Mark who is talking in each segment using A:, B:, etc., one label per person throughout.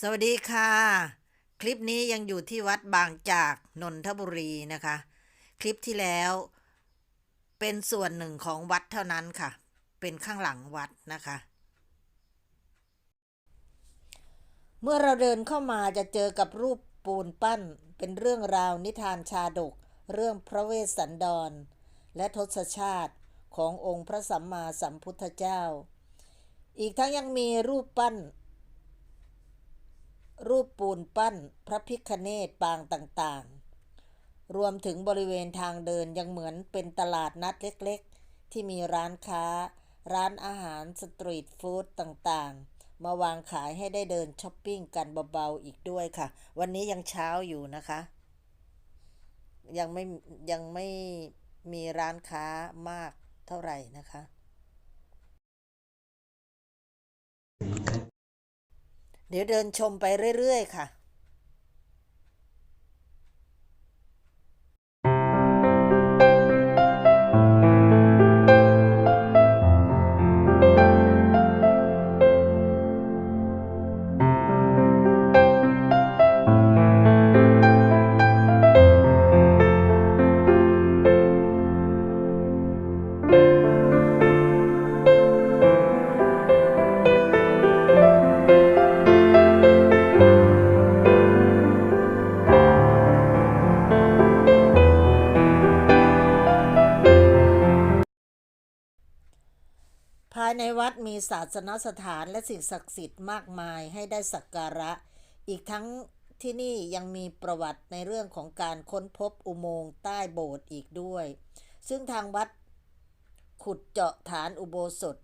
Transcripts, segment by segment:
A: สวัสดีค่ะ คลิปนี้ยังอยู่ที่วัดบางจากนนทบุรีนะคะ คลิปที่แล้วเป็นส่วนหนึ่งของวัดเท่านั้นค่ะ เป็นข้างหลังวัดนะคะ เมื่อเราเดินเข้ามาจะเจอกับรูปปูนปั้น เป็นเรื่องราวนิทานชาดก เรื่องพระเวสสันดร และทศชาติขององค์พระสัมมาสัมพุทธเจ้า อีกทั้งยังมีรูปปั้น รูปปูนปั้นพระพิคเนตปางต่างๆ รวมถึงบริเวณทางเดินยังเหมือนเป็นตลาดนัดเล็กๆ ที่มีร้านค้า ร้านอาหารสตรีทฟู้ดต่างๆ มาวางขายให้ได้เดินช้อปปิ้งกันเบาๆอีกด้วยค่ะ วันนี้ยังเช้าอยู่นะคะ ยังไม่ยังไม่มีร้านค้ามากเท่าไหร่นะคะ เดี๋ยวเดินชมไปเรื่อย ๆ ค่ะายในวัดมีศาสนสถานและสิ่งศักดิ์สิทธิ์มากมายให้ได้สักการะ อีกทั้งที่นี่ยังมีประวัติในเรื่องของการค้นพบอุโมงค์ใต้โบสถ์อีกด้วย ซึ่งทางวัดขุดเจาะฐานอุโบสถ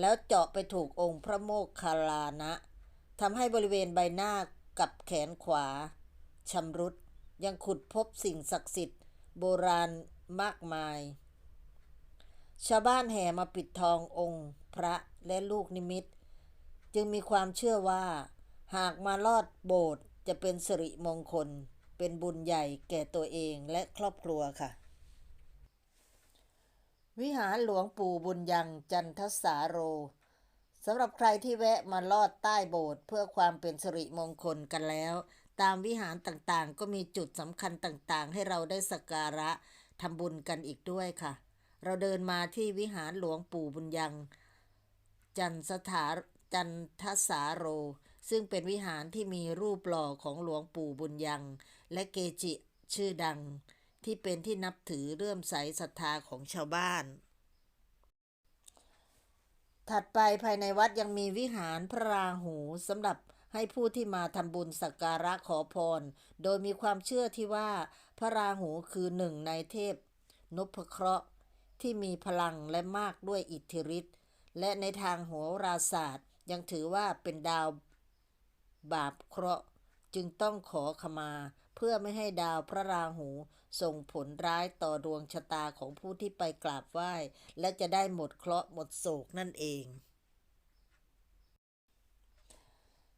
A: แล้วเจาะไปถูกองค์พระโมคคัลลานะทำให้บริเวณใบหน้ากับแขนขวาชำรุดยังขุดพบสิ่งศักดิ์สิทธิ์โบราณมากมาย ชาวบ้านแห่มาปิดทององค์พระและลูกนิมิต จึงมีความเชื่อว่า หากมาลอดโบสถ์จะเป็นสิริมงคล เป็นบุญใหญ่แก่ตัวเองและครอบครัวค่ะ วิหารหลวงปู่บุญยังจันทสาโรสำหรับใครที่แวะมาลอดใต้โบสถ์เพื่อความเป็นสิริมงคลกันแล้ว ตามวิหารต่างๆ ก็มีจุดสำคัญต่างๆ ให้เราได้สักการะทำบุญกันอีกด้วยค่ะ เราเดินมาที่วิหารหลวงปู่บุญยัง จันสถาจันทสาโร ซึ่งเป็นวิหารที่มีรูปหล่อของหลวงปู่บุญยัง และเกจิชื่อดัง ที่เป็นที่นับถือเลื่อมใสศรัทธาของชาวบ้าน ถัดไปภายในวัดยังมีวิหารพระราหูสำหรับให้ผู้ที่มาทำบุญสักการะขอพร โดยมีความเชื่อที่ว่าพระราหูคือหนึ่งในเทพนพเคราะห์ ที่มีพลังและมากด้วยอิทธิฤทธิ์และในทางโหราศาสตร์ ยังถือว่าเป็นดาวบาปเคราะห์จึงต้องขอขมา เพื่อไม่ให้ดาวพระราหูส่งผลร้ายต่อดวงชะตาของผู้ที่ไปกราบไหว้ และจะได้หมดเคราะห์หมดโศกนั่นเอง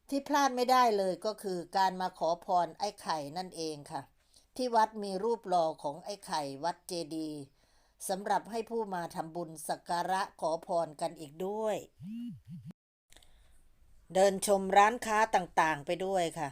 A: ที่พลาดไม่ได้เลยก็คือการมาขอพรไอ้ไข่นั่นเองค่ะ ที่วัดมีรูปหล่อของไอ้ไข่วัดเจดีย์ สำหรับให้ผู้มาทำบุญสักการะขอพรกันอีกด้วย เดินชมร้านค้าต่างๆไปด้วยค่ะ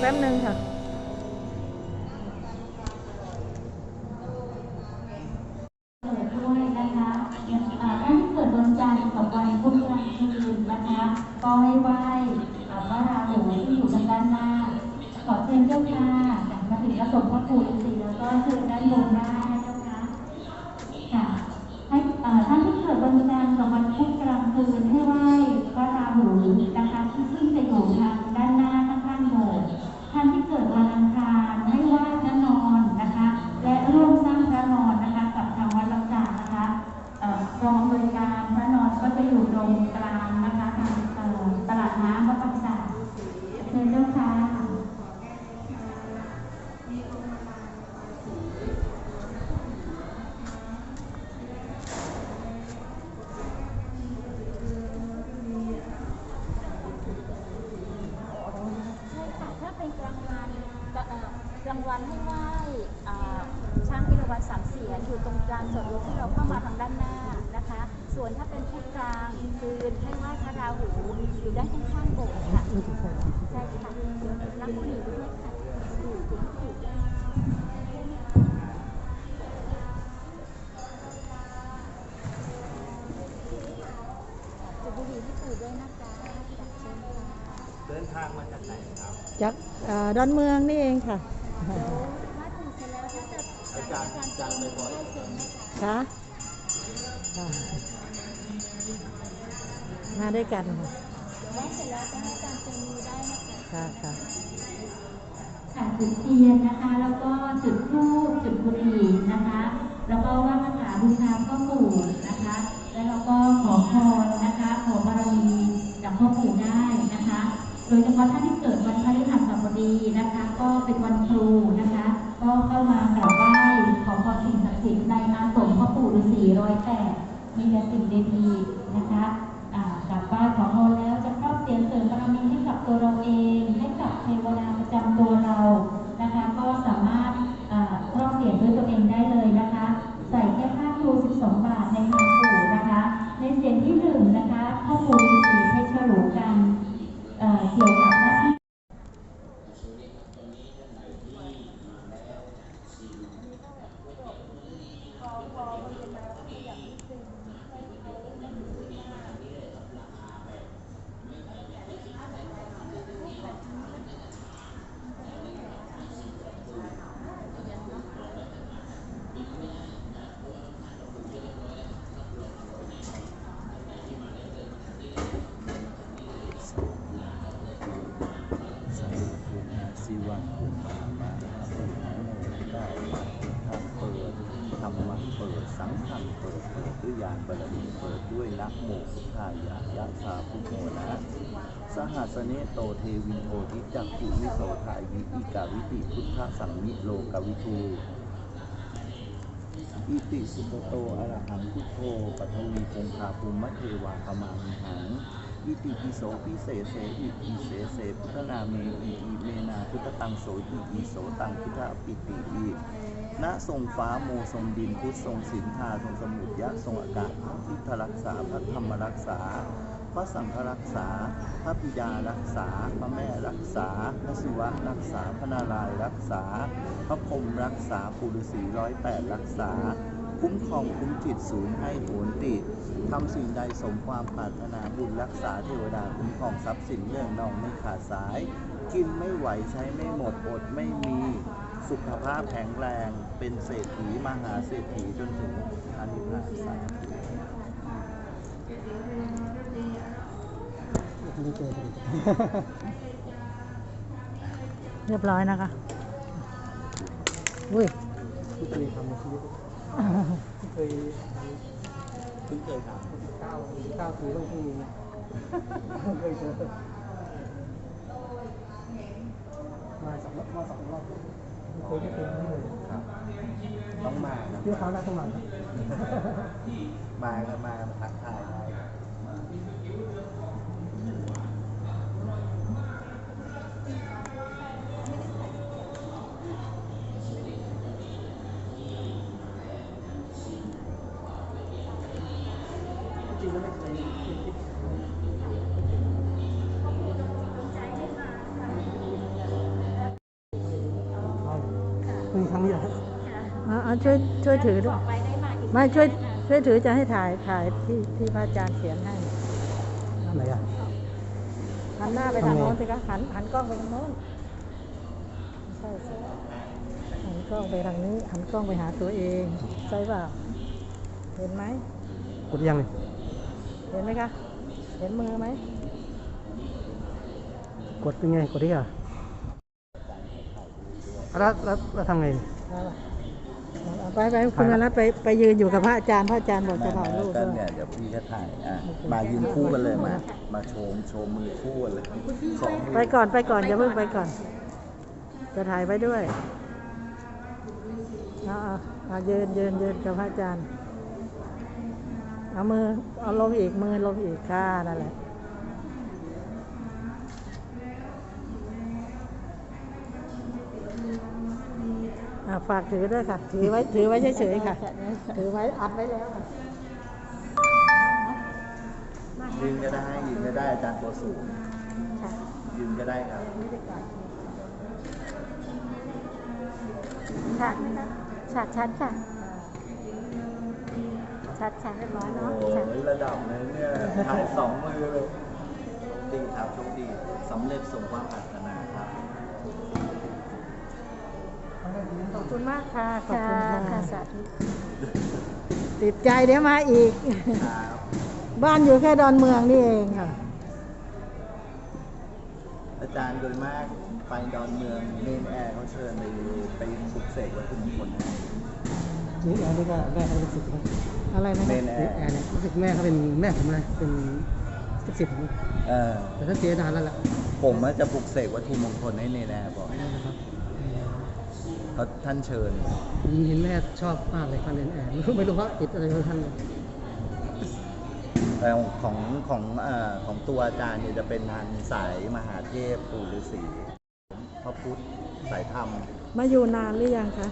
B: แป๊บนึงค่ะาง
C: พิรวัตรสามเสียนอยู่ตรงกลางจอดรถที่เราเข้ามาทางด้านหน้านะคะ ส่วนถ้าเป็นพุธกลางคืนให้ไหว้พระราหูอยู่ด้านข้างๆโบสถ์ค่ะใช่ค่ะรับผู้หญิงด้วยค่ะอยู่ตรงนี้จุดบุหรี่ที่ปู่ด้วยนะคะจัดเชิญค่ะ
D: เดินทางมาจากไหนครับ
A: จากเอ่อดอนเมืองนี่เองค่ะ
C: จา
D: รย์อาจารย์ไปบ่อย
C: ได้เซ็นนะคะ
A: คะค่ะมาด้วยกันค่ะ
C: เดี๋ยวว่าเสร็จแล้วจะให้การเซ็นมือได้นะคะ
A: ค่ะค่ะ
B: ค่ะจุดเทียนนะคะ แล้วก็จุดธูปจุดบุหรี่นะคะ แล้วก็ไหว่าคาถาบูชาพ่อปู่นะคะ แล้วเราก็ขอพรนะคะ ขอบารมีจากพ่อปู่ได้นะคะ โดยเฉพาะท่านที่เกิดวันพฤหัสบดีนะคะ ก็เป็นวันค มีแต่สิ่งดีๆนะคะกลับบ้านขอพรแล้ หัสเน
D: โตเทวินโททิจักขุวิโสทายิอิกาวิติพุทธสังมิโลกวิทูอิติสุปโตอรหังพุทโธปัทวีคงคาภูมิเทวาคมามิหังอิติปิโสปิเศษเสอิปิเสเสพุทธนาเมอิอิเมนาพุทธตังโสอิอิโสตังพุทธปิติอิณทรงฟ้าโมทรงดินพุทธทรงสินธาทรงสมุทยะทรงอากาศพุทธรักษาพระธรรมรักษา พระสังฆรักษา พระปิดารักษา พระแม่รักษา พระศิวะรักษา พระนารายรักษา พระพรมรักษาปุรุษีร้อยแปดรักษา คุ้มครองคุ้มจิตศูนย์ให้โหนติดทำสิ่งใดสมความปรารถนาบุญรักษาเทวดาคุ้มครองทรัพย์สินเรื่องนองไม่ขาดสาย กินไม่ไหวใช้ไม่หมดอดไม่มีสุขภาพแข็งแรงเป็นเศรษฐีมหาเศรษฐีจนถึงอนิพพานสาธุ
A: เรียบร้อยนะคะ อุ้ย
E: ที่เคยทำในชีวิตที่เคย
D: เพิ่งเคยท
E: เก้าเก้าปีต้องเพิ่งมีไม่เคยเจอมาสองรอบมาสองรอบไม่เคยไม่เคยไม่เลยำ
D: ครับต้องมานะ
E: เที่ยวคราวแรกต้องมา
D: มาก็มามาทักทายได้
A: ช่วยช่วยถือด้วย
C: ไปได้มาอีก
A: ไม่ช่วยช่วยถือจะให้ถ่ายถ่ายที่ที่พระอาจารย์เขียนให้
E: อะไรอะ
A: หันหน้าไปทางโน้นสิคะหันหันกล้องไปทางโน้นไม่ใช่สิหัน
F: กล้องไปทางนี้ หันกล้องไปหาตัวเองใช่เปล่าเห็นไหม
E: กดยังเลย
F: เห็นไหมคะเห็นมือไหม
E: กดยังไงกดที่อะแล้วแล้วแล้วทำไง
F: เอาล่ะเอา ไปไปคุณมาแล้วไปไปยืนอยู่กับพระอาจารย์พระอาจารย์บอกจะถ่ายรูป
D: ก็
F: ด้วย
D: เนี่ยเดี๋ยวพี่ก็ถ่ายอะมายืนคู่กันเลยมา มาโชว์โชว์มือคู่กันเลยสองมื
F: ไปก่อนไปก่อนอย่าเพิ่งไปก่อน จะถ่ายไปด้วยเอาเอาเอายืนยืนยืนกับพระอาจารย์เอามือเอาลงอีกมือลงอีกค่ะนั่นแหละ อ่าฝากถือด้วยค่ะ ถือไว้ ถือไว้เฉยๆค่ะ ถือไว้อัดไว้แล้วค่ะ
D: ยืนก็ได้ยืนก็ได้อาจารย์ตัวสูงยืนก็ได้ครับ
C: ค่ะชัดชัดค่ะชัดชัดเรียบร้อย
D: โอ้
C: เนาะ
D: โหระดับนั้นเนี่ยถ่ายสองมือเลยโชคดีครับโชคดีสำเร็จสมความปรารถนา
F: ขอบคุณมากค่ะ ขอบ
C: ค่ะ
F: คุณ
C: ค่ะ
F: ค่ะ
C: สาธุ
F: ติดใจเดี๋ยวมาอีก
D: ครับ
F: บ้านอยู่แค่ดอนเมืองนี่เองค่ะ
D: อาจารย์โดยมากไปดอนเมืองเมนแอร์เขาเชิญไปไปปลุกเสกวัตถุมงคลให้
E: นี่แอร์นี่ก็แม่เขาเป็นสิทธิ์นะ
F: อะไรนะ
D: เม
F: คะ
D: นแอ
E: นี่
D: ร์
E: แอร์เนี่ยรู้สึกแม่เขาเป็นแม่ผมเลยเป็นสิบสิบผม
D: เออ
E: แต่ถ้าเสียนานแล้วล่ะ
D: ผมอะจะปลุกเสกวัตถุมงคลให้เนแน่บอก
E: นะครับ
D: เขาท่านเชิญ
E: ผมเห็นแม่ชอบมากเลยการเรียนแอร์ไม่รู้ไม่รู้เพราะติดอะไรของท่านเลย
D: แต่ของของเอ่อของตัวอาจารย์เนี่ยจะเป็นทางสายมหาเทพปู่ฤาษีพระพุทธสายธรรม
F: มาอยู่นานหรือยังคะ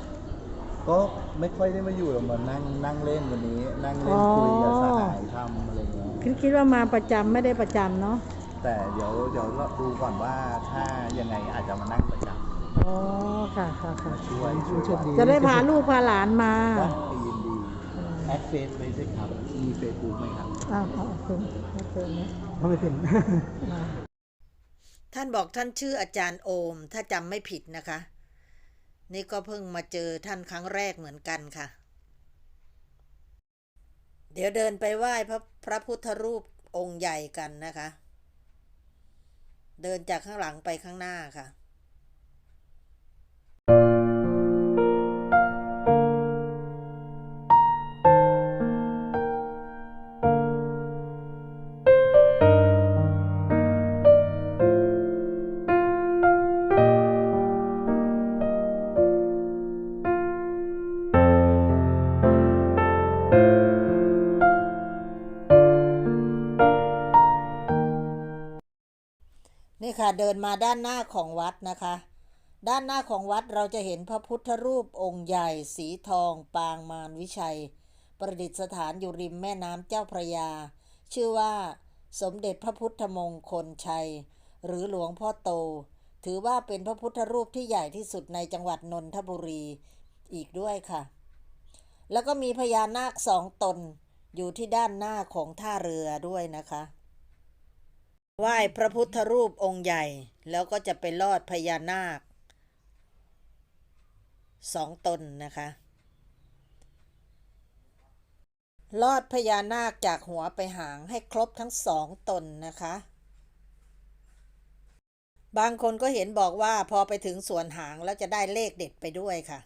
D: ก็ไม่ค่อยได้มาอยู่หรอกมานั่งนั่งเล่นวันนี้ นั่งเล่น
F: อ๋อ
D: คุยกับสหายธรรมอะไรเงี้ย
F: คิดคิดว่ามาประจำไม่ได้ประจำเนาะ
D: แต่เดี๋ยวเดี๋ยวเราดูก่อนว่าถ้ายังไงอาจจะมานั่งประจ
F: อ๋อ ค่ะค่ะค่ะำ
D: ช่วย
E: โชคดี
F: จะได้พาลูกพาหลานมา
D: ก็ยินดีแอดเฟซไหมใช่ครับมีเฟซบุ๊กไหมครับ
F: อ้าวเอาเอาคุณเอาเชิญนะ
E: เขาไม่เป็น
F: มา
A: ท่านบอกท่านชื่ออาจารย์โอม ถ้าจำไม่ผิดนะคะ นี่ก็เพิ่งมาเจอท่านครั้งแรกเหมือนกันค่ะ เดี๋ยวเดินไปไหว้พระพระพุทธรูปองค์ใหญ่กันนะคะ เดินจากข้างหลังไปข้างหน้าค่ะ เดินมาด้านหน้าของวัดนะคะ ด้านหน้าของวัดเราจะเห็นพระพุทธรูปองค์ใหญ่ สีทอง ปางมารวิชัย ประดิษฐานอยู่ริมแม่น้ำเจ้าพระยา ชื่อว่า สมเด็จพระพุทธมงคลชัย หรือหลวงพ่อโต ถือว่าเป็นพระพุทธรูปที่ใหญ่ที่สุดในจังหวัดนนทบุรีอีกด้วยค่ะ แล้วก็มีพญานาคสองตนอยู่ที่ด้านหน้าของท่าเรือด้วยนะคะ ไหว้พระพุทธรูปองค์ใหญ่ แล้วก็จะไปลอดพญานาคสองตนนะคะ ลอดพญานาคจากหัวไปหางให้ครบทั้งสองตนนะคะ บางคนก็เห็นบอกว่าพอไปถึงส่วนหางแล้วจะได้เลขเด็ดไปด้วยค่ะ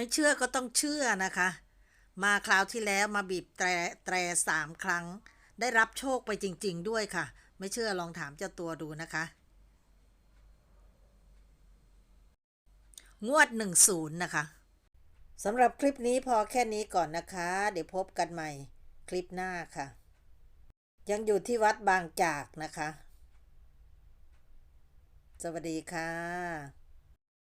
A: ไม่เชื่อก็ต้องเชื่อนะคะ มาคราวที่แล้วมาบีบแตรแตรสามครั้ง ได้รับโชคไปจริง ๆ ด้วยค่ะ ไม่เชื่อลองถามเจ้าตัวดูนะคะ งวด 10 นะคะสำหรับคลิปนี้พอแค่นี้ก่อนนะคะ เดี๋ยวพบกันใหม่คลิปหน้าค่ะ ยังอยู่ที่วัดบางจากนะคะ สวัสดีค่ะ